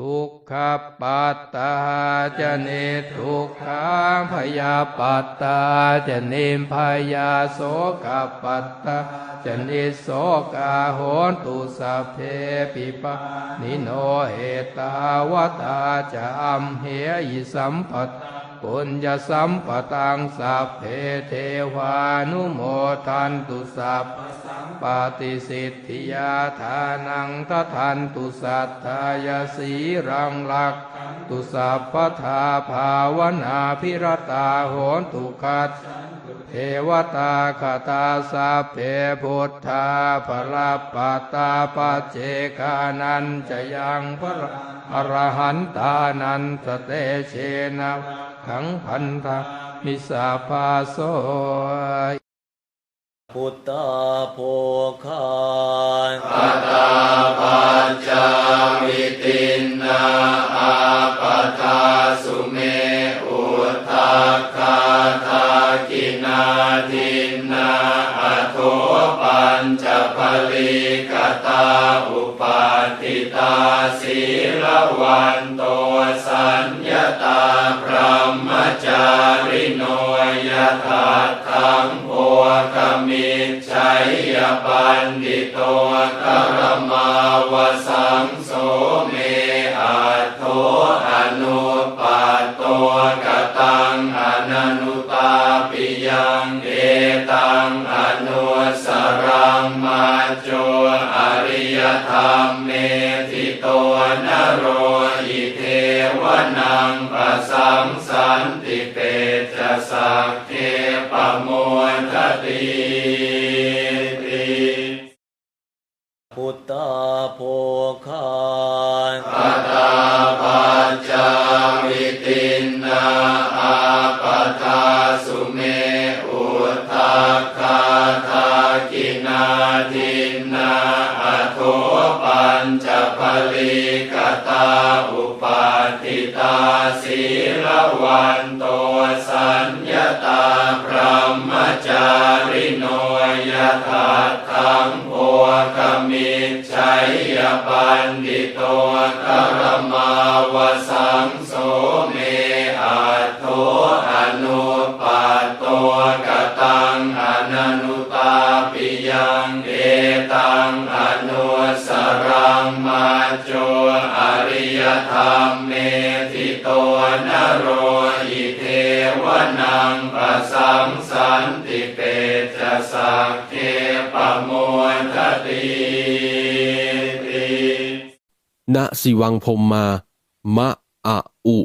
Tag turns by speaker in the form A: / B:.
A: ทุกขปัตตาจะเนทุกขาพยาปัตตาจะเนมพยาโสกปัตตาจะนิโสกาโหนตุสัพเพปิปะนิโนเหตาวตาจะอัมเหยิสัมปัต ปุญญสัมปตังสัพเพเทวานุโมทันตุสัพปาติสิทธิยาทานังททันตุสัทธายสีรังลักตุสัพพทาภาวนาพิรตาโหนตุคัตเทวตาคตาสัพเพพุทธาภลาปตาปเจกานันจะยังพระอรหันตานันสเตเชนะ ขังพันธามิสาภาโส
B: พุทธาโภคา
A: ปัตตาปัจจาวิตินนาอาปทาสุเมอุทาคาทากินาทินนาอโทปัญจพลิกตาอุปาติตาศีลวัน ถาทังโภคมิจฉัยยปันดิโตกรมาวสังโสเมอาโทอนุปัตโตกตังอนันุตาปิยังเอตังอนุสรังมาโจอริยธรรมเมติโตนโรอิเทวนังปะสังสันติเป จะสักเทปโมทติติ
B: พุทธาโภคา
A: ปัตตาปัจจวิตินนาอาปทาสุเมอุทาคาทากินาทินนาอโทปัญจพลิกตาอุปาติตาศีลวันโตส ยถาทังโภคมิจฉัยยปันดิโตกรมาวสังโสเมอาโทอนุปัตโตกตังอนันุตาปิยังเอตังอนุสรังมาโจอริยธรรมเมติโตนโรอิเทวนังปะสังสันต จสักเทปโมทติติ
C: ณสิวังพรมมามะอะอุ